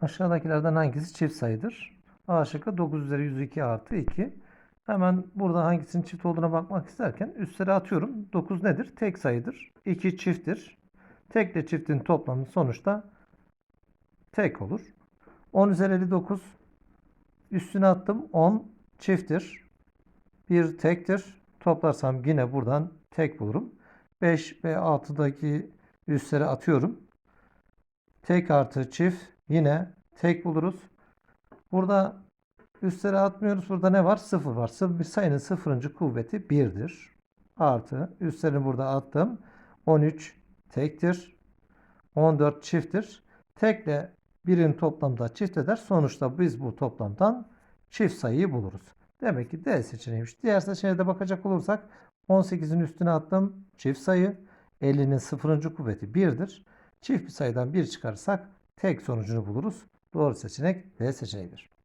Aşağıdakilerden hangisi çift sayıdır? A şıkkı 9 üzeri 102 artı 2. Hemen burada hangisinin çift olduğuna bakmak isterken üstlere atıyorum. 9 nedir? Tek sayıdır. 2 çifttir. Tek ile çiftin toplamı sonuçta tek olur. 10 üzeri 59 üstüne attım. 10 çifttir. 1 tektir. Toplarsam yine buradan tek bulurum. 5 ve 6'daki üstlere atıyorum. Tek artı çift yine tek buluruz. Burada üstlere atmıyoruz. Burada ne var? 0 var. Bir sayının sıfırıncı kuvveti 1'dir. Artı üstlerini burada attım. 13 tektir. 14 çifttir. Tekle birin toplamda çift eder. Sonuçta biz bu toplamdan çift sayıyı buluruz. Demek ki D seçeneğiymiş. Diğer seçeneğe bakacak olursak 18'in üstüne attım. Çift sayı. 50'nin sıfırıncı kuvveti 1'dir. Çift bir sayıdan 1 çıkarırsak tek sonucunu buluruz. Doğru seçenek D seçeneğidir.